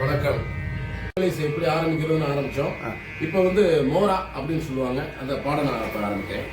வணக்கம். எப்படி ஆரம்பிக்கிறதுன்னு ஆரம்பிச்சோம். இப்போ வந்து மோரா அப்படின்னு சொல்லுவாங்க. அந்த பாடம் நான் இப்போ ஆரம்பிக்கிறேன்.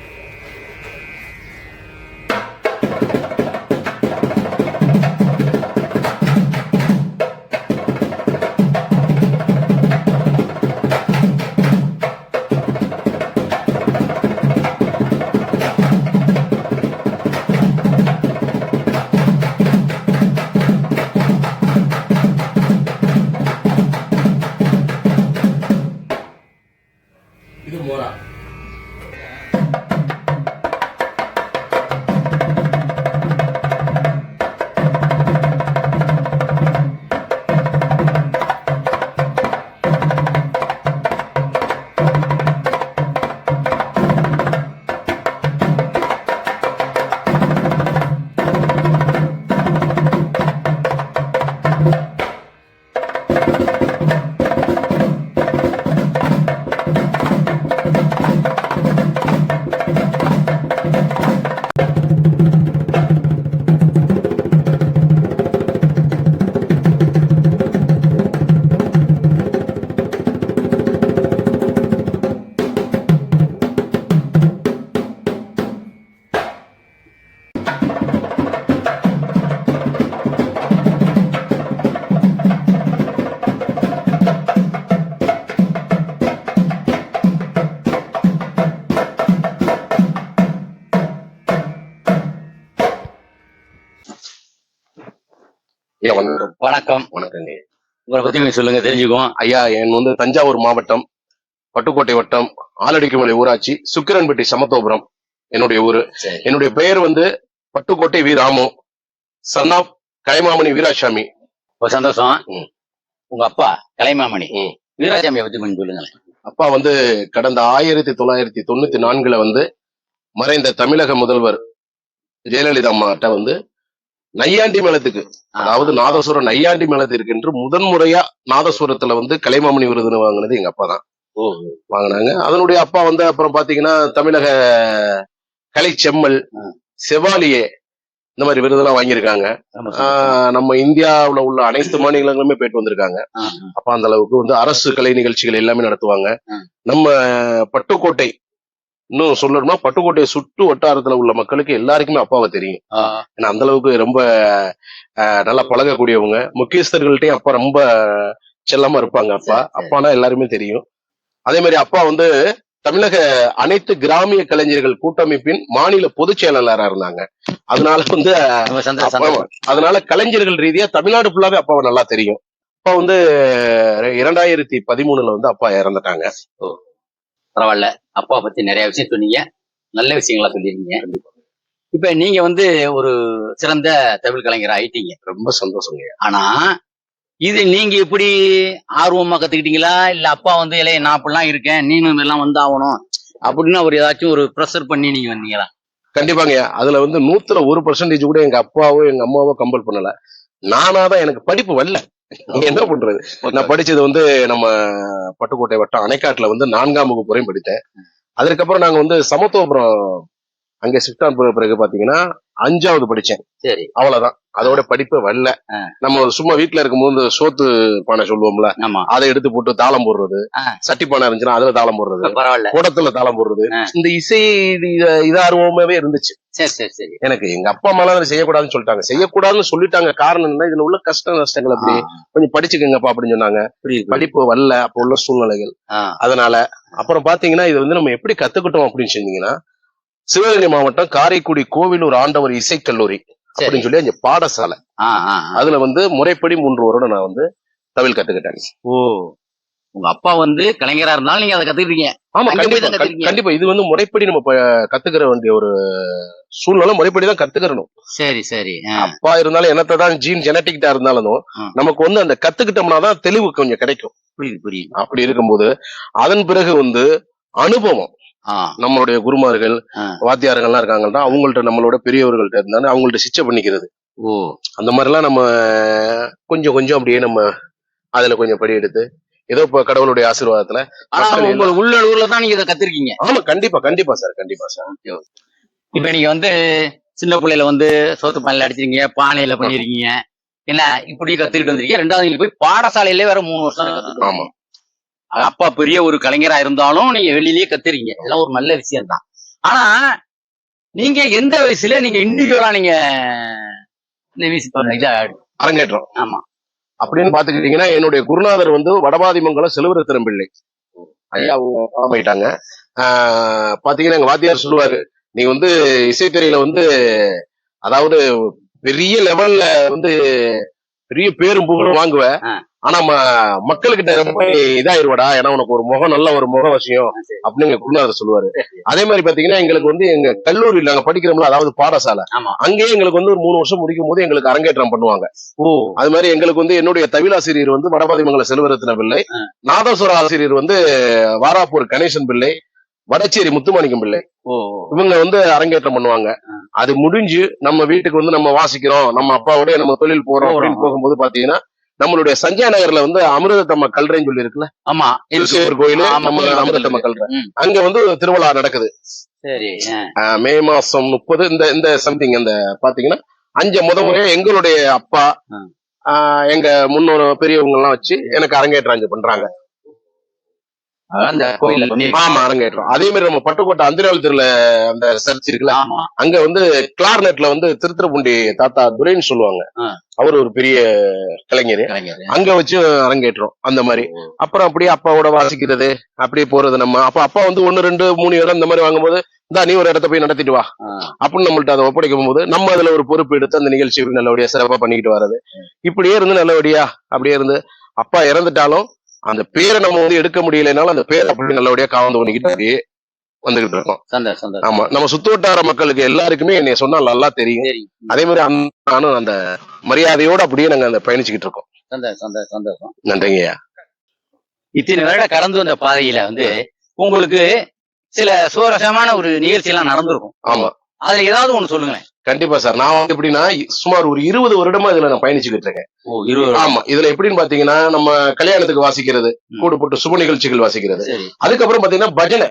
வணக்கம். வணக்கங்க. உங்களை பத்தி கொஞ்சம் சொல்லுங்க தெரிஞ்சுக்குவோம். ஐயா என் வந்து தஞ்சாவூர் மாவட்டம் பட்டுக்கோட்டை வட்டம் ஆலடிக்குமலை ஊராட்சி சுக்கிரன்பட்டி சமத்துவபுரம் என்னுடைய ஊரு. என்னுடைய பெயர் வந்து Pattukkottai V Ramu. Son of Kalaimamani Veerasamy. ரொம்ப சந்தோஷம். உங்க அப்பா கலைமாமணி. வீராசாமியை பத்தி கொஞ்சம் சொல்லுங்களேன். அப்பா வந்து கடந்த ஆயிரத்தி தொள்ளாயிரத்தி தொண்ணூத்தி நான்குல வந்து மறைந்த தமிழக முதல்வர் ஜெயலலிதா அம்மாட்ட வந்து நையாண்டி மேளத்துக்கு அதாவது நாதஸ்வரம் நையாண்டி மேளத்திற்கு என்று முதன்முறையா நாதஸ்வரத்துல வந்து கலைமாமணி விருதுன்னு வாங்கினது எங்க அப்பா தான். ஓ. வாங்கினாங்க. அதனுடைய அப்பா வந்து அப்புறம் பாத்தீங்கன்னா தமிழக கலை செம்மல். செவாலியே இந்த மாதிரி விருதெல்லாம் வாங்கியிருக்காங்க. நம்ம இந்தியாவுல உள்ள அனைத்து மாநிலங்களுமே போயிட்டு வந்திருக்காங்க. அப்ப அந்த அளவுக்கு வந்து அரசு கலை நிகழ்ச்சிகள் எல்லாமே நடத்துவாங்க. நம்ம பட்டுக்கோட்டை இன்னும் சொல்லணும்னா பட்டுக்கோட்டை சுற்று வட்டாரத்துல உள்ள மக்களுக்கு எல்லாருக்குமே அப்பாவை தெரியும். ஏன்னா அந்த அளவுக்கு ரொம்ப நல்லா பழகக்கூடியவங்க. முக்கியஸ்தர்கள்ட்டையும் அப்பா ரொம்ப செல்லமா இருப்பாங்க அப்பா. அப்பானா எல்லாருமே தெரியும். அதே மாதிரி அப்பா வந்து தமிழக அனைத்து கிராமிய கலைஞர்கள் கூட்டமைப்பின் மாநில பொதுச் செயலாளரா இருந்தாங்க. அதனால வந்து. அதனால கலைஞர்கள் ரீதியா தமிழ்நாடு ஃபுல்லாவே அப்பாவை நல்லா தெரியும். அப்பா வந்து இரண்டாயிரத்தி பதிமூணுல வந்து அப்பா இறந்துட்டாங்க. பரவாயில்ல. அப்பா பத்தி நிறைய விஷயம் சொன்னீங்க. நல்ல விஷயங்களா சொல்லிருக்கீங்க இப்ப நீங்க வந்து ஒரு சிறந்த தமிழ் கலைஞர் ஆயிட்டீங்க. ரொம்ப சந்தோஷங்க. ஆனா இது நீங்க எப்படி ஆர்வமா கத்துக்கிட்டீங்களா? இல்ல அப்பா வந்து இல்லையே நான் அப்படிலாம் இருக்கேன். நீனும் எல்லாம் வந்து ஆகணும். அப்படின்னு அவர் ஏதாச்சும் ஒரு ப்ரெஷர் பண்ணி நீங்க வந்தீங்களா? கண்டிப்பாங்க. அதுல வந்து நூத்துல ஒரு பர்சன்டேஜ் கூட எங்க அப்பாவோ எங்க அம்மாவோ கம்பல் பண்ணல. நானாதான் எனக்கு படிப்பு வரல. என்ன பண்றது? நான் படிச்சது வந்து நம்ம பட்டுக்கோட்டை வட்டம் அணைக்காட்டுல வந்து நான்காம் வகுப்பு வரையும் படித்தேன். அதுக்கப்புறம் நாங்க வந்து சமத்துவபுரம் அங்க ஷிஃப்ட் ஆன பிறகு பாத்தீங்கன்னா அஞ்சாவது படிச்சேன். சரி. அவ்வளவுதான். அதோட படிப்பு வரல. நம்ம சும்மா வீட்டுல இருக்கும்போது சோத்து பானை சொல்லுவோம்ல அதை எடுத்து போட்டு தாளம் போடுறது. சட்டி பானை இருந்துச்சுன்னா அதுல தாளம் போடுறது குடத்துல தாளம் போடுறது. இந்த இசை இது இதார்வமாவே இருந்துச்சு. சரி சரி சரி. எனக்கு எங்க அப்பா அம்மா அதை செய்யக்கூடாதுன்னு சொல்லிட்டாங்க. செய்யக்கூடாதுன்னு சொல்லிட்டாங்க. காரணம் என்ன இதுல உள்ள கஷ்ட நஷ்டங்கள் அப்படி கொஞ்சம் படிச்சுக்கங்கப்பா அப்படின்னு சொன்னாங்க. படிப்பு வரல அப்ப உள்ள சூழ்நிலைகள். அதனால அப்புறம் பாத்தீங்கன்னா இது வந்து நம்ம எப்படி கத்துக்கிட்டோம் அப்படின்னு சொன்னீங்கன்னா சிவகங்கை மாவட்டம் காரைக்குடி கோவிலூர் ஆண்டவர் இசைக்கல்லூரி அப்படின்னு சொல்லி அங்க பாடசாலை. அதுல வந்து முறைப்படி மூன்று வருடம் நான் வந்து தமிழ் கத்துக்கிட்டேன். ஓ உங்க அப்பா வந்து கலைஞரா இருந்தாலும் நீங்க அதை கத்துக்கிட்டீங்க. ஆமா கண்டிப்பா. கண்டிப்பா. இது வந்து முறைப்படி நம்ம கத்துக்கிற வேண்டிய ஒரு சூழ்நிலை முறைப்படி தான் கத்துக்கிறணும் சரி சரி. அப்பா இருந்தாலும் என்னத்தை தான் ஜீன் ஜெனட்டிக்டா இருந்தாலும். நமக்கு வந்து அந்த கத்துக்கிட்டோம்னா தான் தெளிவு கொஞ்சம் கிடைக்கும். புரியுது புரியுது. அப்படி இருக்கும்போது அதன் பிறகு வந்து அனுபவம். நம்மளுடைய குருமார்கள். வாத்தியார்கள்லாம் இருக்காங்கல்ல அவங்கள்ட்ட நம்மளோட பெரியவர்கள்ட்ட இருந்தாலும் அவங்கள்ட்ட சிச்சை பண்ணிக்கிறது. ஓ. அந்த மாதிரிலாம் நம்ம கொஞ்சம் கொஞ்சம் அப்படியே நம்ம அதுல கொஞ்சம் படி எடுத்து ஏதோ இப்ப கடவுளுடைய ஆசீர்வாதத்துல ஆனா மக்கள் உங்க உள்ளூர்ல தான் நீங்க இதை கத்துருக்கீங்க. ஆமா கண்டிப்பா கண்டிப்பா சார் கண்டிப்பா சார். இப்ப நீங்க வந்து சின்ன பிள்ளையில வந்து சோத்து பானையில அடிச்சிருக்கீங்க பானையில பண்ணிருக்கீங்க. என்ன இப்படி கத்துக்கிட்டு வந்திருக்கீங்க. ரெண்டாவது போய் பாடசாலையிலே வேற மூணு வருஷம் ஆமா. அப்பா பெரிய ஒரு கலைஞரா இருந்தாலும் நீங்க வெளியிலேயே கத்துறீங்க. இதெல்லாம் ஒரு நல்ல விஷயம் தான் ஆனா நீங்க எந்த வயசுல நீங்க இண்டிவிஜுவலா நீங்க அரங்கேற்றம். ஆமா. அப்படின்னு பாத்துக்கிட்டீங்கன்னா என்னுடைய குருநாதர் வந்து வடபாதிமங்கலம் செல்வரத்தினம் பிள்ளை ஐயா அவங்க போயிட்டாங்க. ஆஹ் பாத்தீங்கன்னா எங்க வாத்தியார் சொல்லுவாரு நீ வந்து இசைத்துறையில வந்து அதாவது பெரிய லெவல்ல வந்து பெரிய பேரும் புகழும் வாங்குவ. ஆனா மக்கள்கிட்ட ரொம்ப இதாயிருவடா. ஏன்னா உனக்கு ஒரு முகம் நல்ல ஒரு முக விஷயம் அப்படின்னு எங்க குருநாதர் சொல்லுவாரு. அதே மாதிரி பாத்தீங்கன்னா எங்களுக்கு வந்து எங்க கல்லூரியில் நாங்க படிக்கிறோம்ல அதாவது பாடசாலை. அங்கேயே எங்களுக்கு வந்து ஒரு மூணு வருஷம் முடிக்கும் போது எங்களுக்கு அரங்கேற்றம் பண்ணுவாங்க. ஓ. அது மாதிரி எங்களுக்கு வந்து என்னுடைய தவிலாசிரியர் வந்து வடபாதிமங்கல செல்வரத்ன பிள்ளை. நாதஸ்வர ஆசிரியர் வந்து வாராப்பூர் கணேசன் பிள்ளை வடச்சேரி முத்துமாணிக்கம் பிள்ளை. இவங்க வந்து அரங்கேற்றம் பண்ணுவாங்க. அது முடிஞ்சு நம்ம வீட்டுக்கு வந்து நம்ம வாசிக்கிறோம் நம்ம அப்பாவோட நம்ம தொழில் போறோம் அப்படின்னு. போகும்போது பாத்தீங்கன்னா நம்மளுடைய சஞ்சய் நகர்ல வந்து அமிர்தத்தம்ம கல்றைன்னு சொல்லி இருக்குல்ல ஆமா. திருச்செந்தூர் கோயில் அமிர்தத்தம்ம. கல்றை. அங்க வந்து திருவிழா நடக்குது. சரி மே மாசம் முப்பது இந்த இந்த சம்திங் அந்த பாத்தீங்கன்னா அஞ்சு முத முறையா எங்களுடைய அப்பா எங்க முன்னோர் பெரியவங்க எல்லாம் வச்சு எனக்கு அரங்கேற்றம் பண்றாங்க. அந்த பண்ணிருக்கீங்க. ஆமா அரங்கேற்றம். அதே மாதிரி நம்ம பட்டுக்கோட்டை அந்திராவல் தெருல அந்த சர்ச் இருக்குல்ல அங்க வந்து கிளார்நெட்ல வந்து திருத்திரப்புண்டி தாத்தா துரைன்னு சொல்லுவாங்க. அவர் ஒரு பெரிய கலைஞர். அங்க வச்சு அரங்கேற்றம் அந்த மாதிரி. அப்புறம் அப்படியே அப்பாவோட வாசிக்கிறது அப்படியே போறது நம்ம. அப்ப அப்பா வந்து ஒன்னு ரெண்டு மூணு இடம் இந்த மாதிரி வாங்கும்போது இந்தா நீ ஒரு இடத்த போய் நடத்திட்டு வா. அப்படின்னு நம்மள்ட்ட அதை ஒப்படைக்கும் போது நம்ம அதுல ஒரு பொறுப்பு எடுத்து அந்த நிகழ்ச்சி நல்லபடியா சிறப்பா பண்ணிக்கிட்டு வர்றது. இப்படியே இருந்து நல்லபடியா அப்படியே இருந்து அப்பா இறந்துட்டாலும் அந்த பேரை நம்ம வந்து எடுக்க முடியலைனாலும் அந்த பேரை அப்படி நல்லபடியா காவந்து பண்ணிக்கிட்டு வந்துகிட்டு இருக்கோம். ஆமா நம்ம சுத்து வட்டார மக்களுக்கு எல்லாருக்குமே என்னைய சொன்னா நல்லா தெரியும். அதே மாதிரி அந்த- நானும் அந்த மரியாதையோட அப்படியே நாங்க அந்த பயணிச்சுக்கிட்டு இருக்கோம். சந்தோஷம் நன்றிங்கய்யா. இத்தனை வருட கடந்து வந்த பாதையில வந்து உங்களுக்கு சில சுவாரஸ்யமான ஒரு நிகழ்ச்சி எல்லாம் நடந்திருக்கும். ஆமா. அதுல ஏதாவது ஒண்ணு சொல்லுங்களேன். கண்டிப்பா சார். நான் வந்து எப்படின்னா சுமார் ஒரு இருபது வருடமா இதுல நான் பயணிச்சுக்கிட்டு இருக்கேன். ஆமா. இதுல எப்படின்னு பாத்தீங்கன்னா நம்ம கல்யாணத்துக்கு வாசிக்கிறது. கூடு போட்டு சுப நிகழ்ச்சிகள் வாசிக்கிறது. அதுக்கப்புறம் பாத்தீங்கன்னா பஜனை.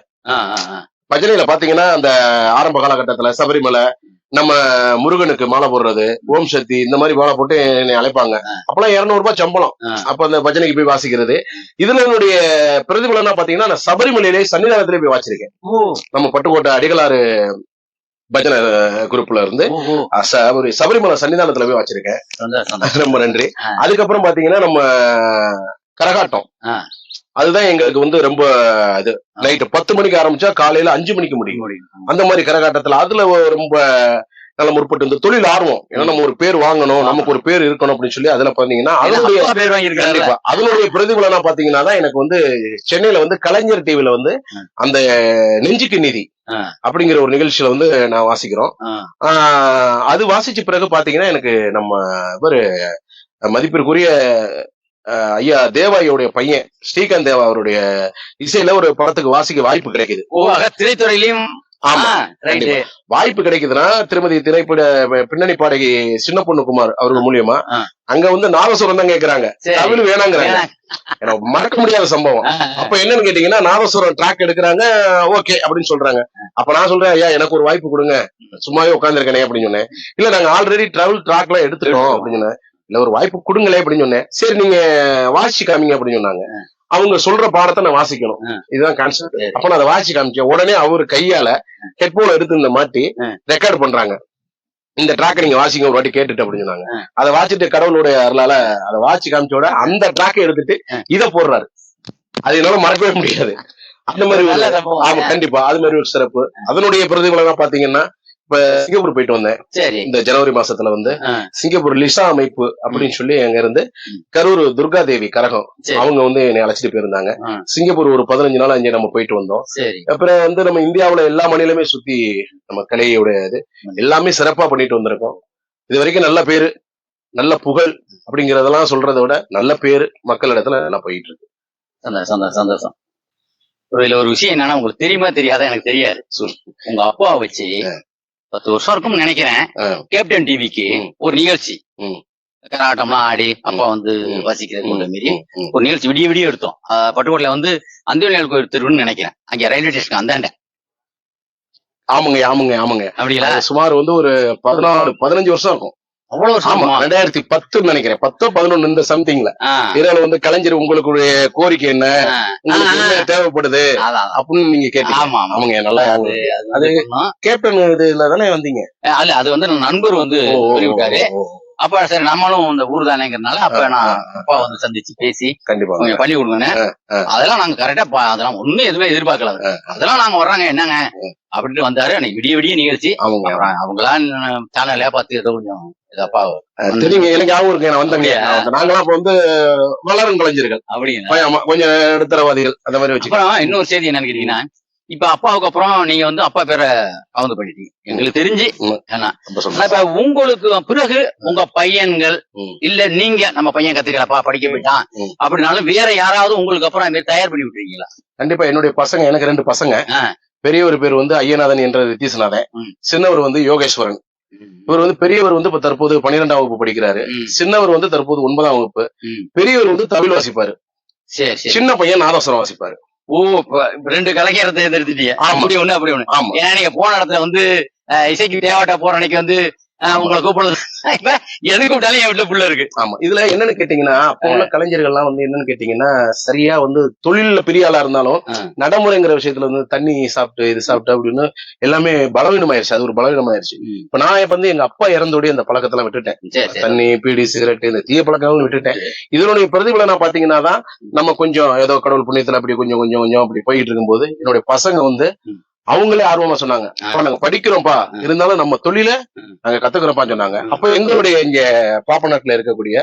பஜனையில பாத்தீங்கன்னா அந்த ஆரம்ப காலகட்டத்துல சபரிமலை நம்ம முருகனுக்கு மாலை போடுறது ஓம் சக்தி இந்த மாதிரி மாலை போட்டு என்னை அழைப்பாங்க. அப்பெல்லாம் இருநூறு ரூபாய் சம்பளம். அப்ப அந்த பஜனைக்கு போய் வாசிக்கிறது. இதுல என்னுடைய பிரதிபலனா பாத்தீங்கன்னா நான் சபரிமலையிலே சன்னிதானத்திலே போய் வாசிச்சிருக்கேன். ஓ. நம்ம பட்டுக்கோட்டை அடிகளாறு பஜனை குரூப்ல இருந்து சபரிமலை சன்னிதானத்துல போய் வச்சிருக்கேன் ரொம்ப நன்றி. அதுக்கப்புறம் பாத்தீங்கன்னா நம்ம கரகாட்டம். அதுதான் எங்களுக்கு வந்து ரொம்ப இது நைட்டு பத்து மணிக்கு ஆரம்பிச்சா காலையில அஞ்சு மணிக்கு முடியும். அந்த மாதிரி கரகாட்டத்துல அதுல ரொம்ப நல்ல முற்பட்டு இந்த தொழில் ஆர்வம் ஏன்னா நம்ம ஒரு பேர் வாங்கணும் நமக்கு ஒரு பேர் இருக்கணும் அப்படின்னு சொல்லி அதுல பாத்தீங்கன்னா அதனுடைய பேர் வாங்கியிருக்காருல்ல? கண்டிப்பா அதனுடைய பிரதிபலனா பாத்தீங்கன்னா தான் எனக்கு வந்து சென்னையில வந்து கலைஞர் டிவில வந்து. அந்த நெஞ்சுக்கு நீதி. அப்படிங்கிற ஒரு நிகழ்ச்சியில வந்து நான் வாசிக்கிறோம். அது வாசிச்ச பிறகு பாத்தீங்கன்னா எனக்கு நம்ம இவரு மதிப்பிற்குரிய ஐயா தேவாயோடைய பையன் ஸ்ரீகாந்த் தேவா அவருடைய இசையில ஒரு படத்துக்கு வாசிக்க வாய்ப்பு கிடைக்குது. திரைத்துறையிலையும் ஆமா வாய்ப்பு கிடைக்குதுன்னா திருமதி திரைப்பட பின்னணி பாடகி சின்ன பொண்ணு குமார் அவர்கள் மூலியமா. அங்க வந்து நாதசுரம் தான் கேக்குறாங்க. தமிழ் வேணாங்கிறாங்க. எனக்கு மறக்க முடியாத சம்பவம். அப்ப என்னன்னு கேட்டீங்கன்னா நாதஸ்வரம் ட்ராக் எடுக்கிறாங்க ஓகே அப்படின்னு சொல்றாங்க. அப்ப நான் சொல்றேன் ஐயா எனக்கு ஒரு வாய்ப்பு கொடுங்க. சும்மாவே உட்காந்துருக்கேனே அப்படின்னு சொன்னேன். இல்ல நாங்க ஆல்ரெடி டிராவல் ட்ராக்ல எடுத்துட்டோம் அப்படின்னு சொன்னேன். இல்ல ஒரு வாய்ப்பு கொடுங்களே அப்படின்னு சொன்னேன். சரி நீங்க வாசி காமிங்க அப்படின்னு சொன்னாங்க. அவங்க சொல்ற பாடத்தை நான் வாசிக்கணும். இதுதான் கான்செப்ட். அப்ப நான் அதை வாசி காமிச்சேன் உடனே அவர் கையால ஹெட்போன் எடுத்து இந்த மாட்டி. ரெக்கார்ட் பண்றாங்க இந்த ட்ராக்கை நீங்க வாசிங்க ஒரு வாட்டி கேட்டுட்டு அப்படின்னு சொன்னாங்க. அதை வாசிட்டு கடவுளுடைய அருளால அதை வாசி காமிச்சோட அந்த ட்ராக்கை எடுத்துட்டு. இத போடுறாரு அது என்னால மறக்கவே முடியாது அந்த மாதிரி. ஆமா கண்டிப்பா அது மாதிரி ஒரு சிறப்பு அதனுடைய பிரதிபலனா பாத்தீங்கன்னா இப்ப சிங்கப்பூர் போயிட்டு வந்தேன். சரி. இந்த ஜனவரி மாசத்துல வந்து. சிங்கப்பூர் லிசா அமைப்பு அப்படின்னு சொல்லி அங்க இருந்து. கரூர் துர்கா தேவி கரகம் அவங்க வந்து என்னை அழைச்சிட்டு போயிருந்தாங்க. சிங்கப்பூர் ஒரு பதினஞ்சு நாள் அங்கே நம்ம போயிட்டு வந்தோம். அப்புறம் வந்து நம்ம இந்தியாவுல எல்லா மாநிலமே சுத்தி நம்ம கலையோட இது எல்லாமே சிறப்பா பண்ணிட்டு வந்திருக்கோம். இது வரைக்கும் நல்ல பேரு நல்ல புகழ் அப்படிங்கறதெல்லாம் சொல்றதை விட நல்ல பேரு மக்கள் இடத்துல நல்லா போயிட்டு இருக்கு. சந்தோஷம் சந்தோஷம் சந்தோஷம். ஒரு இதுல ஒரு விஷயம் என்னன்னா உங்களுக்கு தெரியுமா தெரியாதா? எனக்கு தெரியாது. உங்க அப்பா வச்சு பத்து வருஷம் இருக்கும்னு நினைக்கிறேன். கேப்டன் டிவிக்கு. ஒரு நிகழ்ச்சி. ம். கராட்டம்லாம் ஆடி அப்பா வந்து. வாசிக்கிறது மாரி. ஒரு நிகழ்ச்சி விடிய விடிய எடுத்தோம். பட்டுக்கோட்டையில வந்து அந்தியோனியால் கோயில் தெருவுன்னு நினைக்கிறேன். அங்க ரயில்வே ஸ்டேஷன் அந்தாண்ட ஆமாங்க ஆமாங்க ஆமாங்க. அப்படிங்களா? சுமார் வந்து ஒரு பதினாலு பதினஞ்சு வருஷம் இருக்கும் அவ்வளவு ரெண்டாயிரத்தி பத்துன்னு நினைக்கிறேன். பத்தோ பதினொன்னு இந்த சம்திங்ல இதனால வந்து கலைஞர் உங்களுடைய கோரிக்கை என்ன? உங்களுக்கு தேவைப்படுது. அப்படின்னு நீங்க கேட்டீங்க. அவங்க நல்லா அது. கேப்டன் இதுல தானே வந்தீங்க அல்ல அது வந்து நண்பர் வந்து அப்ப சரி நம்மளும் இந்த ஊர் தானேங்கிறதுனால அப்ப நான். அப்பா வந்து சந்திச்சு பேசி கண்டிப்பா. கொஞ்சம் பண்ணி கொடுங்கண்ணே. ஆ. அதெல்லாம் நாங்க கரெக்டா அதெல்லாம் ஒண்ணும் எதுவுமே எதிர்பார்க்கல அது. அதெல்லாம் நாங்க வர்றாங்க என்னங்க? அப்படின்ட்டு வந்தாரு. அன்னைக்கு விடிய விடிய நிகழ்ச்சி. அவங்க அவங்களா சேனல்ல பார்த்து ஏதோ கொஞ்சம் தெரியுங்க எனக்கு ஞாபகம் இருக்கு. நான் வந்தேங்க. நாங்களாம் இப்ப வந்து வளரும் கலைஞர்கள். அப்படிங்க கொஞ்சம் நடுத்தரவாதிகள் அந்த மாதிரி வச்சு இன்னொரு செய்தி என்னன்னு கேட்டீங்கன்னா இப்ப அப்பாவுக்கு அப்புறம் நீங்க வந்து அப்பா பேரை கவுந்து பண்ணிட்டீங்க எங்களுக்கு தெரிஞ்சு. ஏன்னா இப்ப உங்களுக்கு பிறகு உங்க பையன்கள். இல்ல நீங்க நம்ம பையன் கத்துக்கலப்பா படிக்க போயிட்டான் ம். அப்படின்னாலும் வேற யாராவது உங்களுக்கு அப்புறம் தயார் பண்ணி விட்டுருக்கீங்களா கண்டிப்பா என்னுடைய பசங்க எனக்கு ரெண்டு பசங்க. பெரியவர் பேர் வந்து ஐயநாதன் என்ற நித்தீஷ்நாதன். சின்னவர் வந்து யோகேஸ்வரன். இவர் வந்து பெரியவர் வந்து இப்ப தற்போது பன்னிரெண்டாம் வகுப்பு படிக்கிறாரு. சின்னவர் வந்து தற்போது ஒன்பதாம் வகுப்பு. பெரியவர் வந்து தமிழ் வாசிப்பாரு. சின்ன பையன் நாதஸ்வரம் வாசிப்பாரு. ஓ ரெண்டு கலைஞரை தேர்ந்தெடுத்துட்டீங்க ஆமா. அப்படி ஒண்ணு அப்படி ஒண்ணு. ஏன்னா நீங்க போன இடத்துல வந்து இசைக்கு தேவாட்டா போற அன்னைக்கு வந்து உங்களை கூப்பிடுறது. எது கூப்பிட்டாலும் என் வீட்டுல புள்ள இருக்கு. ஆமா. இதுல என்னன்னு கேட்டீங்கன்னா அப்போ உள்ள கலைஞர்கள்லாம் வந்து என்னன்னு கேட்டீங்கன்னா சரியா வந்து தொழில்ல பெரிய ஆளா இருந்தாலும். நடைமுறைங்கிற விஷயத்துல வந்து தண்ணி சாப்பிட்டு இது சாப்பிட்டு அப்படின்னு எல்லாமே பலவீனமாயிருச்சு. அது ஒரு பலவீனமாயிருச்சு. ம். இப்ப நான் இப்ப வந்து எங்க அப்பா இறந்தோடய அந்த பழக்கத்தெல்லாம் விட்டுட்டேன். தண்ணி பீடி சிகரெட் இந்த தீய பழக்கங்களும் விட்டுட்டேன். இதனுடைய பிரதிபலனா பாத்தீங்கன்னா தான் நம்ம கொஞ்சம் ஏதோ கடவுள் புண்ணியத்துல அப்படி கொஞ்சம் கொஞ்சம் கொஞ்சம் அப்படி போயிட்டு இருக்கும்போது என்னுடைய பசங்க வந்து. அவங்களே ஆர்வமா சொன்னாங்க. நாங்க படிக்கிறோம்ப்பா. இருந்தாலும் நம்ம தொழில. நாங்க கத்துக்கிறோம்ப்பா சொன்னாங்க. அப்ப எங்களுடைய இங்க பாப்பநாட்டுல இருக்கக்கூடிய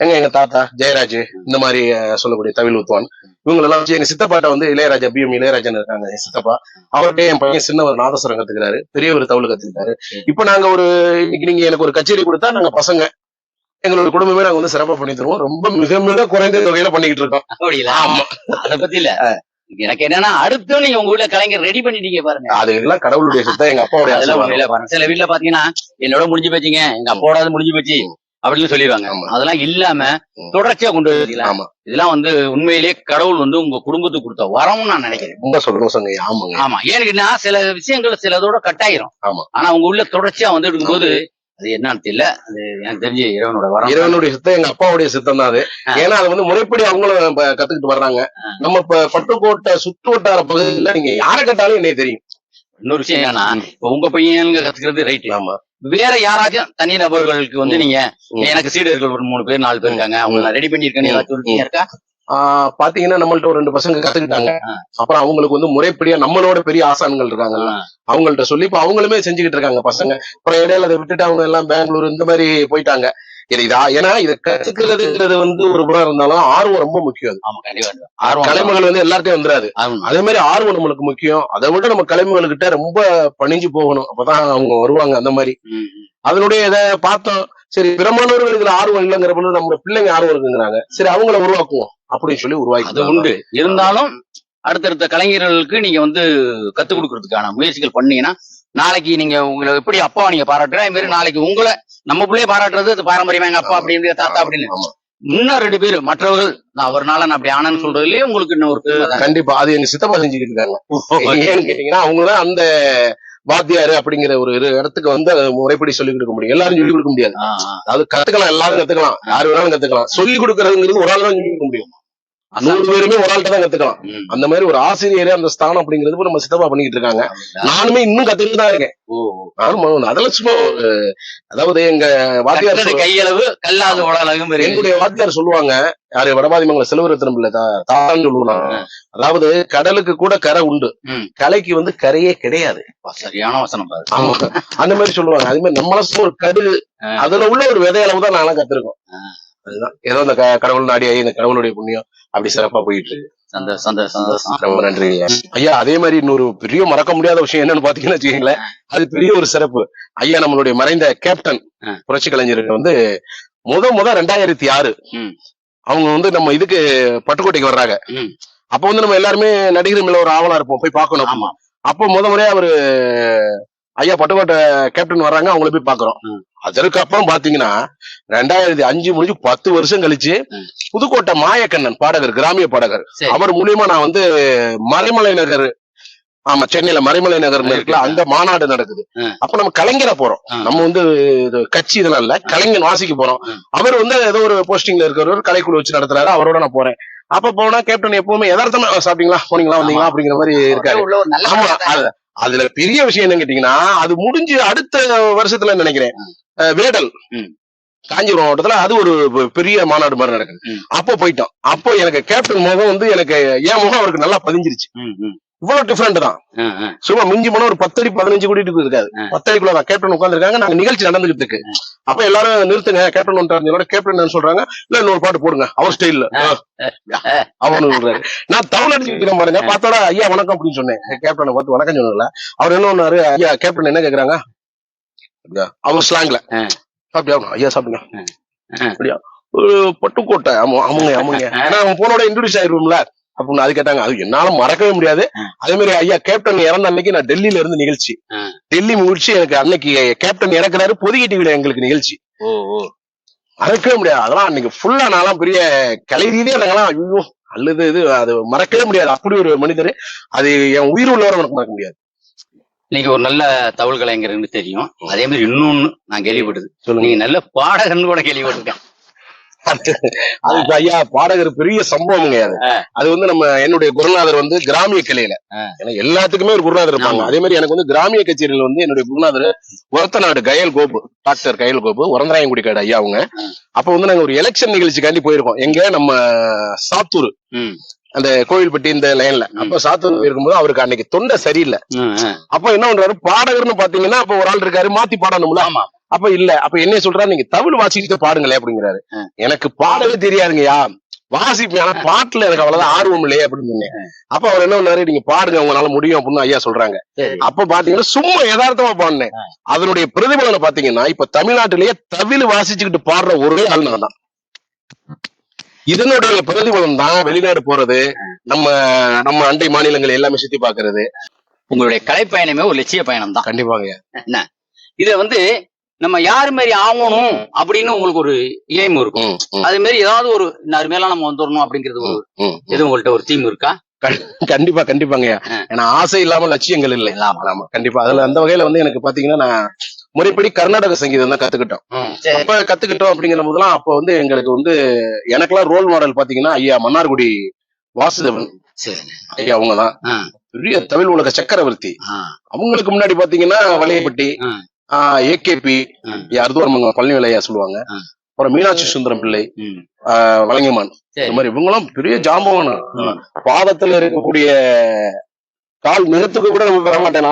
எங்க எங்க தாத்தா ஜெயராஜ் இந்த மாதிரி சொல்லக்கூடிய தவில் உத்வான் இவங்க எல்லாம் வச்சு எங்க சித்தப்பாட்ட வந்து இளையராஜா பிஎம் இளையராஜன் இருக்காங்க என் சித்தப்பா. அவர்கிட்ட என் பையன் சின்னவர் நாதஸ்வரம் கத்துக்கிறாரு. பெரியவர் தவுள் கத்துக்கிறாரு. இப்ப நாங்க ஒரு இன்னைக்கு நீங்க எனக்கு ஒரு கச்சேரி கொடுத்தா நாங்க பசங்க. எங்களோட குடும்பமே நாங்க வந்து சிறப்பா பண்ணி தருவோம். ரொம்ப மிக மிக குறைந்த தொகையில பண்ணிக்கிட்டு இருக்கோம். ஆமா. அத பத்தி இல்ல எனக்கு என்னன்னா அடுத்தும் நீங்க உங்க வீட்டுல கலைஞர் ரெடி பண்ணிட்டீங்க பாருங்க. அது எல்லாம் கடவுளுடைய சித்தம் எங்க அப்பாவுடைய அதெல்லாம். உண்மையில பாருங்க. சில வீட்டுல பாத்தீங்கன்னா என்னோட முடிஞ்சு போச்சுங்க எங்க அப்போட முடிஞ்சு போச்சு அப்படின்னு சொல்லிடுவாங்க. ஆமா. அதெல்லாம் இல்லாம. தொடர்ச்சியா கொண்டு ஆமா. இதெல்லாம் வந்து உண்மையிலேயே கடவுள் வந்து உங்க குடும்பத்துக்கு கொடுத்த வரம்னு நான் நினைக்கிறேன். ரொம்ப சந்தோஷங்க ஆமாங்க. ஆமா. ஏன்னா சில விஷயங்கள் சிலதோட கட்டாயிரும் ஆமா. ஆனா உங்க உள்ள தொடர்ச்சியா வந்து இருக்கும்போது அது என்னன்னு தெரியல அது எனக்கு தெரிஞ்சு இறைவனோட வரம் இறைவனுடைய சித்தம் எங்க அப்பாவுடைய சித்தம் தான் அது. ஏன்னா அது வந்து முறைப்படி அவங்களும் கத்துக்கிட்டு வர்றாங்க. நம்ம இப்ப பட்டுக்கோட்டை சுற்று வட்டார பகுதியில நீங்க யாரை கேட்டாலும் என்னைய தெரியும் இன்னொரு விஷயம் என்னன்னா இப்ப உங்க பையனுங்க கத்துக்கிறது ரைட் ஆமா வேற யாராச்சும் தனி நபர்களுக்கு வந்து. நீங்க. எனக்கு சீடர்கள் ஒரு மூணு பேர் நாலு பேர் இருக்காங்க அவங்க நான் ரெடி பண்ணிருக்கேன்னு. ஏதாச்சும் இருக்கா பாத்தீங்கன்னா நம்மள்ட்ட ஒரு ரெண்டு பசங்க கத்துக்கிட்டாங்க. அப்புறம் அவங்களுக்கு வந்து முறைப்படியா நம்மளோட பெரிய ஆசான்கள் இருக்காங்க. அவங்கள்ட்ட சொல்லி இப்ப அவங்களுமே செஞ்சுக்கிட்டு இருக்காங்க பசங்க. அப்புறம் இடையில அதை விட்டுட்டு அவங்க எல்லாம் பெங்களூர் இந்த மாதிரி போயிட்டாங்க. இது இதா ஏன்னா இதை கத்துக்கிறதுங்கிறது வந்து ஒரு புறம் இருந்தாலும் ஆர்வம் ரொம்ப முக்கியம். ஆர்வம் கலைமகள் வந்து எல்லார்ட்டையும் வந்துராது. ஆர்வம். அதே மாதிரி ஆர்வம் நம்மளுக்கு முக்கியம். அதை விட நம்ம கலைமகள்கிட்ட ரொம்ப பணிஞ்சு போகணும். அப்பதான் அவங்க வருவாங்க அந்த மாதிரி. அதனுடைய இதை பார்த்தோம். சரி பிறமானவர்கள் இதுல ஆர்வம் இல்லைங்கிற பொழுது நம்ம பிள்ளைங்க ஆர்வம் இருக்குங்கிறாங்க. சரி அவங்கள உருவாக்குவோம். அப்படின்னு சொல்லி அது உருவாக்கி உண்டு. இருந்தாலும் அடுத்தடுத்த கலைஞர்களுக்கு நீங்க வந்து கத்துக் கொடுக்கறதுக்கான முயற்சிகள் பண்ணீங்கன்னா நாளைக்கு நீங்க உங்களை எப்படி அப்பாவை நீங்க பாராட்டுற அதே மாதிரி நாளைக்கு உங்களை நம்ம பிள்ளைய பாராட்டுறது அது பாரம்பரியமா எங்க அப்பா அப்படின்னு தாத்தா அப்படின்னு. இன்னும் ரெண்டு பேர் மற்றவர்கள் நான் அவர்னால நான் அப்படி ஆனேன்னு சொல்றதுலயே உங்களுக்கு இன்னும் ஒரு. கண்டிப்பா அது எங்க சித்தப்பா செஞ்சுக்கிட்டு இருக்காங்க ஏன்னு கேட்டீங்கன்னா அவங்கதான் அந்த வாத்தியாரு அப்படிங்கிற ஒரு இடத்துக்கு வந்து முறைப்படி சொல்லிக் கொடுக்க முடியும். எல்லாரும் சொல்லிக் கொடுக்க முடியாது. அதாவது கத்துக்கலாம் எல்லாரும் கத்துக்கலாம். யாரு வேணாலும் கத்துக்கலாம். சொல்லிக் கொடுக்கறதுங்கிறது ஒரு ஆள் தான் சொல்லிக் கொடுக்க முடியும். நூறு பேருமே ஒரு ஆள்கிட்ட தான் கத்துக்கலாம். அந்த மாதிரி ஒரு ஆசிரியரே அந்த ஸ்தானம் அப்படிங்கிறது இப்ப நம்ம சித்தப்பா பண்ணிக்கிட்டு இருக்காங்க. நானுமே இன்னும் கத்துக்கிட்டு தான் இருக்கேன். ஓ, நானும் அதெல்லாம் சும்மா அதாவது எங்க வாத்தியார் கையளவு கல்லாத உடலகும் எங்களுடைய வாத்தியார் சொல்லுவாங்க யாரு வடபாதிமங்கல செல்வரத்தினம் இல்ல தாத்தான்னு சொல்லுவாங்க. அதாவது கடலுக்கு கூட கரை உண்டு. கலைக்கு வந்து கரையே கிடையாது. சரியான வசனம் ஆமா. அந்த மாதிரி சொல்லுவாங்க. அதே மாதிரி நம்மள ஒரு ஆ. அதுல உள்ள ஒரு விதையளவு தான் நானும் கத்திருக்கோம். அதுதான். ஏதோ இந்த க- கடவுள் நாடியாகி இந்த கடவுளுடைய புண்ணியம் அப்படி சிறப்பா போயிட்டு இருக்கு. சந்தோஷம் நன்றி ஐயா. அதே மாதிரி இன்னொரு பெரிய மறக்க முடியாத விஷயம் என்னன்னு பாத்தீங்கன்னா வச்சுக்கீங்களேன். அது பெரிய ஒரு சிறப்பு. ஐயா நம்மளுடைய மறைந்த கேப்டன். புரட்சி கலைஞருக்கு வந்து முத முத ரெண்டாயிரத்தி ஆறு. அவங்க வந்து நம்ம இதுக்கு பட்டுக்கோட்டைக்கு வர்றாங்க. அப்ப வந்து நம்ம எல்லாருமே நடிகர் மேல ஒரு ஆவலா இருப்போம். போய் பார்க்கணும். ஆமா. அப்ப முத முறையா அவரு ஐயா பட்டுக்கோட்டை கேப்டன் வர்றாங்க அவங்கள போய் பாக்குறோம். ம். அதற்கு அப்புறம் பாத்தீங்கன்னா ரெண்டாயிரத்தி அஞ்சு முடிஞ்சு பத்து வருஷம் கழிச்சு. புதுக்கோட்டை மாயக்கண்ணன் பாடகர் கிராமிய பாடகர். அவர் மூலியமா நான் வந்து மறைமலை நகர் ஆமா சென்னையில மறைமலை நகர் இருக்குல்ல அங்க மாநாடு நடக்குது. அப்ப நம்ம கலைஞரா போறோம். நம்ம வந்து கட்சி இதெல்லாம் இல்ல கலைஞர் வாசிக்கு போறோம். அவர் வந்து ஏதோ ஒரு போஸ்டிங்ல இருக்கிறவர் கலைக்குழு வச்சு நடத்துறாரு அவரோட நான் போறேன். அப்ப போனா கேப்டன் எப்பவுமே யதார்த்தமா "ஆ, சாப்பிட்டீங்களா? போனீங்களா? வந்தீங்களா. அப்படிங்கிற மாதிரி இருக்காரு. அதுல பெரிய விஷயம் என்ன கேட்டீங்கன்னா அது முடிஞ்சு அடுத்த வருஷத்துல நினைக்கிறேன் வேடல். காஞ்சிபுரம் மாவட்டத்துல அது ஒரு பெரிய மாநாடு மாதிரி நடக்குது. அப்போ போயிட்டோம் அப்போ எனக்கு கேப்டன் முகம் வந்து எனக்கு என் முகம் அவருக்கு நல்லா பதிஞ்சிருச்சு. இவ்வளவு டிஃபரெண்ட் தான். சும்மா மிஞ்சி போனா ஒரு பத்தடி பதினஞ்சு கோடி இருக்காது. பத்தடிக்குள்ள தான் கேப்டன் உட்காந்துருக்காங்க நாங்க நிகழ்ச்சி நடந்துகிட்டு இருக்கு. அப்ப எல்லாரும் நிறுத்துங்க. கேப்டன் வந்துட்டாரு கேப்டன் சொல்றாங்க. இல்ல இன்னொரு பாட்டு போடுங்க. அவர் ஸ்டைல்ல அவனு சொல்றாரு. நான் தமிழ் அடிச்சுக்கிறேன் பாருங்க. பார்த்தோட ஐயா வணக்கம் அப்படின்னு சொன்னேன். கேப்டனை பார்த்து வணக்கம் சொன்னல அவர் என்ன ஒண்ணாரு ஐயா கேப்டன் என்ன கேக்குறாங்க? அவர் ஸ்லாங்ல. சாப்பிட்டியா? ஐயா சாப்பிடுங்க. அப்படியா? ஒரு பட்டுக்கோட்டை. ஆமா ஆமாங்க ஆமாங்க ஏன்னா அவன் போனோட இன்ட்ரோடியூஸ் ஆயிருவோம்ல. அப்படின்னு அது கேட்டாங்க. அது என்னால மறக்கவே முடியாது. அதே மாதிரி ஐயா கேப்டன் இறந்த அன்னைக்கு நான் டெல்லியில இருந்து நிகழ்ச்சி. டெல்லி முடிச்சு எனக்கு அன்னைக்கு கேப்டன் இறக்குறாரு. பொதுகை டிவில எங்களுக்கு நிகழ்ச்சி. ஓ ஓ. மறக்கவே முடியாது. அதெல்லாம் அன்னைக்கு ஃபுல்லா நான்லாம் பெரிய கலை ரீதியா நாங்களாம் ஐயோ அல்லது இது அது மறக்கவே முடியாது. அப்படி ஒரு மனிதர். அது என் உயிர் உள்ளவரை எனக்கு மறக்க முடியாது. நீங்க ஒரு நல்ல தகவல் கலைஞர்னு தெரியும். அதே மாதிரி இன்னொன்னு நான் கேள்விப்பட்டது. நீங்க நல்ல பாடகர்னு கூட கேள்விப்பட்டிருக்கேன். அது இப்ப ஐயா பாடகர் பெரிய சம்பவம்ங்க அது. ஆ. அது வந்து நம்ம என்னுடைய குருநாதர் வந்து கிராமிய கலையில. ஏன்னா எல்லாத்துக்குமே ஒரு குருநாதர் இருப்பாங்க. அதே மாதிரி எனக்கு வந்து கிராமிய கச்சேரியில வந்து என்னுடைய குருநாதர் ஒரத்தநாடு கயல் கோபு டாக்டர் கயல் கோபு உரந்தராயங்குடி காடு ஐயா அவங்க. அப்ப வந்து நாங்க ஒரு எலெக்ஷன் நிகழ்ச்சிக்காண்டி போயிருக்கோம். எங்க நம்ம சாத்தூர். அந்த கோவில்பட்டி இந்த லைன்ல அப்ப சாத்தூர் இருக்கும்போது அவருக்கு அன்னைக்கு தொண்டை சரியில்லை. அப்ப என்ன பண்றாரு? பாடகர்னு பாத்தீங்கன்னா அப்ப ஒரு ஆள் இருக்காரு மாத்தி பாடணும்ல. ஆமா. அப்ப இல்ல அப்ப என்ன சொல்றாரு நீங்க தமிழ் வாசிக்கிட்டு பாடுங்களே அப்படிங்கிறாரு. எனக்கு பாடவே தெரியாதுங்கய்யா. வாசிப்பேன் ஆனா பாட்டுல எனக்கு அவ்வளவுதான் ஆர்வம் இல்லையே அப்படின்னு சொன்னேன். அப்ப அவர் என்ன பண்ணாரு நீங்க பாடுங்க உங்களால முடியும் அப்படின்னு ஐயா சொல்றாங்க. அப்ப பாத்தீங்கன்னா சும்மா யதார்த்தமா பாடினேன். அதனுடைய பிரதிபலனை பாத்தீங்கன்னா இப்ப தமிழ்நாட்டிலேயே தவில் வாசிச்சுக்கிட்டு பாடுற ஒரே ஆள் நான் தான். இதனுடைய பிரதிபலன் தான் வெளிநாடு போறது நம்ம நம்ம அண்டை மாநிலங்கள் எல்லாமே சுத்தி பாக்குறது. உங்களுடைய கலை பயணமே ஒரு லட்சிய பயணம் தான். கண்டிப்பாங்க இதுல வந்து நம்ம யாரு மாதிரி ஆகணும் அப்படின்னு உங்களுக்கு ஒரு எய்ம் இருக்கும். அது மாதிரி ஏதாவது ஒரு இந்த மேல நம்ம வந்துடணும் அப்படிங்கிறது ஒரு. எதுவும் உங்கள்ட்ட ஒரு தீம் இருக்கா? கண்டிப்பா கண்டிப்பாங்க. ஏன்னா ஆசை இல்லாம லட்சியங்கள் இல்லை. இல்லாம. ஆமா கண்டிப்பா. அதுல அந்த வகையில வந்து எனக்கு பாத்தீங்கன்னா நான் முறைப்படி கர்நாடக சங்கீதம் தான் கத்துக்கிட்டோம். அப்ப கத்துக்கிட்டோம் அப்படிங்கிற போதெல்லாம் அப்ப வந்து எங்களுக்கு வந்து எனக்கெல்லாம் ரோல் மாடல் பாத்தீங்கன்னா ஐயா மன்னார்குடி வாசுதேவன். சரி. ஐயா அவங்கதான். பெரிய தமிழ் உலக சக்கரவர்த்தி. ஆ, அவங்களுக்கு முன்னாடி பாத்தீங்கன்னா வளையப்பட்டி ஆ. ஏகேபி ஆ. அருதுவரமங்கலம் பழனி ஐயா சொல்லுவாங்க. அப்புறம் மீனாட்சி சுந்தரம் பிள்ளை வலங்கைமான். இந்த மாதிரி இவங்கெல்லாம் பெரிய ஜாம்பவான. பாதத்துல இருக்கக்கூடிய கால் நிறத்துக்கு கூட நம்ம பெற மாட்டேன்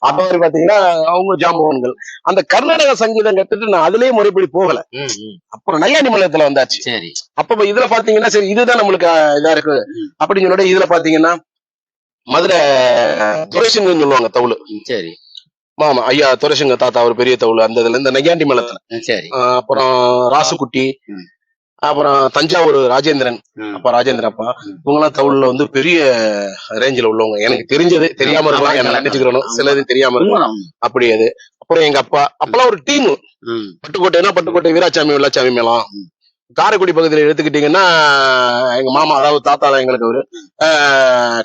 அப்ப மாதிரி பாத்தீங்கன்னா அவங்க ஜாம்பவான்கள் அந்த கர்நாடக சங்கீதம் கத்துட்டு நான் அதுலயே முறைப்படி போகல. அப்புறம் நையாண்டி மலையத்துல வந்தாச்சு சரி அப்ப இதுல பாத்தீங்கன்னா சரி இதுதான் நம்மளுக்கு இதா இருக்கு. அப்படின்னு சொல்லிட்டு இதுல பாத்தீங்கன்னா மதுரை துரைசிங்கன்னு சொல்லுவாங்க தவுளு சரி ஆமா ஐயா துரைசிங்க தாத்தா ஒரு பெரிய தவுளு அந்த இதுல இந்த நையாண்டி மலத்துல சரி. அப்புறம் ராசுகுட்டி ம். அப்புறம் தஞ்சாவூர் ராஜேந்திரன். அப்பா ராஜேந்திரன் அப்பா. இவங்கெல்லாம் தவுள்ல வந்து பெரிய ரேஞ்சில உள்ளவங்க. எனக்கு தெரிஞ்சது தெரியாம இருக்கலாம் என்ன நினைச்சுக்கிறோம் சிலது தெரியாம இருக்கும் உண்மைதான். அப்படி அது. அப்புறம் எங்க அப்பா அப்பெல்லாம் ஒரு டீம் பட்டுக்கோட்டைனா பட்டுக்கோட்டை வீராசாமி வெள்ளாச்சாமி மேளம். காரைக்குடி பகுதியில எடுத்துக்கிட்டீங்கன்னா எங்க மாமா அதாவது தாத்தா தான் எங்களுக்கு அவரு.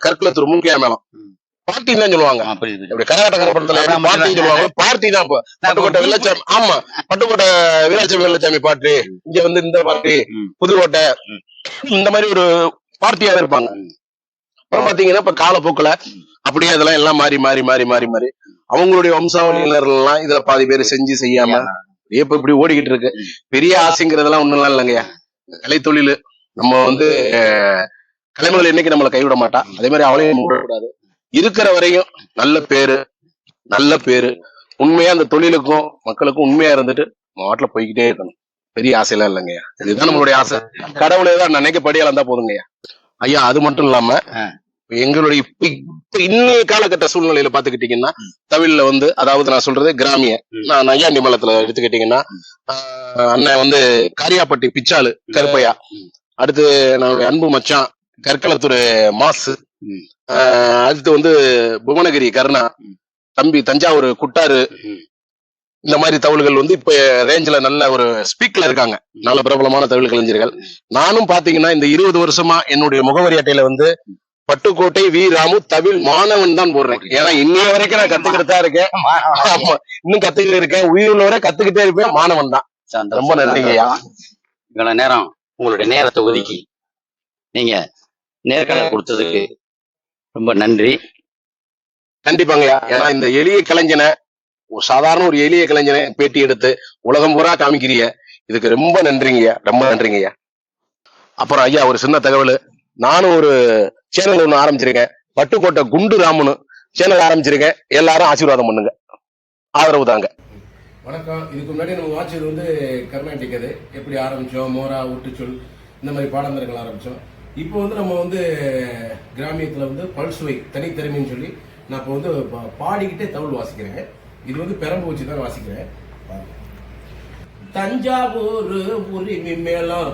கற்குளத்தூர் முக்கிய மேளம். ம். பார்ட்டின்னு தான் சொல்லுவாங்க. ஆ, புரியுது, புரியுது. இப்படி கரகாட்ட படத்துல பார்ட்டின்னு சொல்லுவாங்க. பார்ட்டி தான் பட்டுக்கோட்டை வெள்ளச்சாமி ஆமா. பட்டுக்கோட்டை வீராசாமி வெள்ளச்சாமி பாட்டு. இங்க வந்து இந்த பார்ட்டி ம். புதுக்கோட்டை. இந்த மாதிரி ஒரு பார்ட்டியாவே இருப்பாங்க. அப்புறம் பாத்தீங்கன்னா இப்ப காலப்போக்குல அப்படியே அதெல்லாம் எல்லாம் மாறி மாறி மாறி மாறி மாறி அவங்களுடைய வம்சாவளியினர்கள் எல்லாம் இதுல பாதி பேர் செஞ்சு செய்யாம இப்ப இப்படி ஓடிக்கிட்டு இருக்கு. பெரிய ஆசைங்கிறதெல்லாம் ஒண்ணும் இல்லைங்கய்யா. கலை தொழில் நம்ம வந்து கலைமகள் என்னைக்கு நம்மளை கைவிட மாட்டா? அதே மாதிரி அவளையும் விடக்கூடாது. இருக்கிற வரையும் நல்ல பேரு நல்ல பேரு. உண்மையா அந்த தொழிலுக்கும் மக்களுக்கும் உண்மையா இருந்துட்டு நாட்டுல போய்கிட்டே இருக்கணும். பெரிய ஆசையெல்லாம் இல்லைங்கய்யா இதுதான் நம்மளுடைய ஆசை. கடவுளே தான் நினைக்க படியால இருந்தா போதுங்கய்யா ஐயா. அது மட்டும் இல்லாம. எங்களுடைய இப்ப இப்ப இன்னைய காலகட்ட சூழ்நிலையில பாத்துக்கிட்டீங்கன்னா தமிழ்ல வந்து அதாவது நான் சொல்றது கிராமிய. நான் நையாண்டி மலத்துல எடுத்துக்கிட்டீங்கன்னா அண்ணன் வந்து காரியாப்பட்டி பிச்சாலு கருப்பையா. அடுத்து நம்மளுடைய அன்பு மச்சான் கற்களத்தூர் மாசு. அடுத்து வந்து புவனகிரி கருணா. தம்பி தஞ்சாவூர் குட்டாரு ம். இந்த மாதிரி தவுள்கள் வந்து இப்ப ரேஞ்சில நல்ல ஒரு ஸ்பீக்ல இருக்காங்க. நல்ல பிரபலமான தமிழ் கலைஞர்கள். நானும் பாத்தீங்கன்னா இந்த இருபது வருஷமா என்னுடைய முகவரி அட்டையில வந்து பட்டுக்கோட்டை வி. ராமு தமிழ் மாணவன் தான் போடுறேன். ஏன்னா இன்னைய வரைக்கும் நான் கத்துக்கிட்டு தான் இருக்கேன். ஆமா. இன்னும் கத்துக்கிட்டு இருக்கேன். உயிர் உள்ளவரை கத்துக்கிட்டே இருப்பேன். மாணவன் தான். ரொம்ப நன்றிங்க ஐயா. இவ்வளவு நேரம் உங்களுடைய நேரத்தை ஒதுக்கி நீங்க நேர்காணல் கொடுத்ததுக்கு ரொம்ப நன்றி. கண்டிப்பாங்கய்யா. ஏன்னா இந்த எளிய கலைஞனை ஒரு சாதாரண ஒரு எளிய கலைஞனை பேட்டி எடுத்து உலகம் பூரா காமிக்கிறீங்க. இதுக்கு ரொம்ப நன்றிங்கய்யா. ரொம்ப நன்றிங்கய்யா. அப்புறம் ஐயா ஒரு சின்ன தகவல். நானும் ஒரு சேனல் ஒண்ணு ஆரம்பிச்சிருக்கேன். பட்டுக்கோட்டை குண்டு ராமனு சேனல் ஆரம்பிச்சிருக்கேன். எல்லாரும் ஆசீர்வாதம் பண்ணுங்க. ஆதரவு தாங்க. வணக்கம். இதுக்கு முன்னாடி நம்ம வாட்சது வந்து கர்நாடிக் அது. எப்படி ஆரம்பிச்சோம்? மோரா ஊட்டுச்சொல் இந்த மாதிரி பாடந்தரங்கள் ஆரம்பிச்சோம். இப்போ வந்து நம்ம வந்து கிராமியத்தில் வந்து பல்சுவை தனித்திறமைன்னு சொல்லி நான் இப்போ வந்து பா- பாடிக்கிட்டே தமிழ் வாசிக்கிறேன். இது வந்து பெரம்பு வச்சு தான் வாசிக்கிறேன். தஞ்சாவூர் உரிமை மேலாம்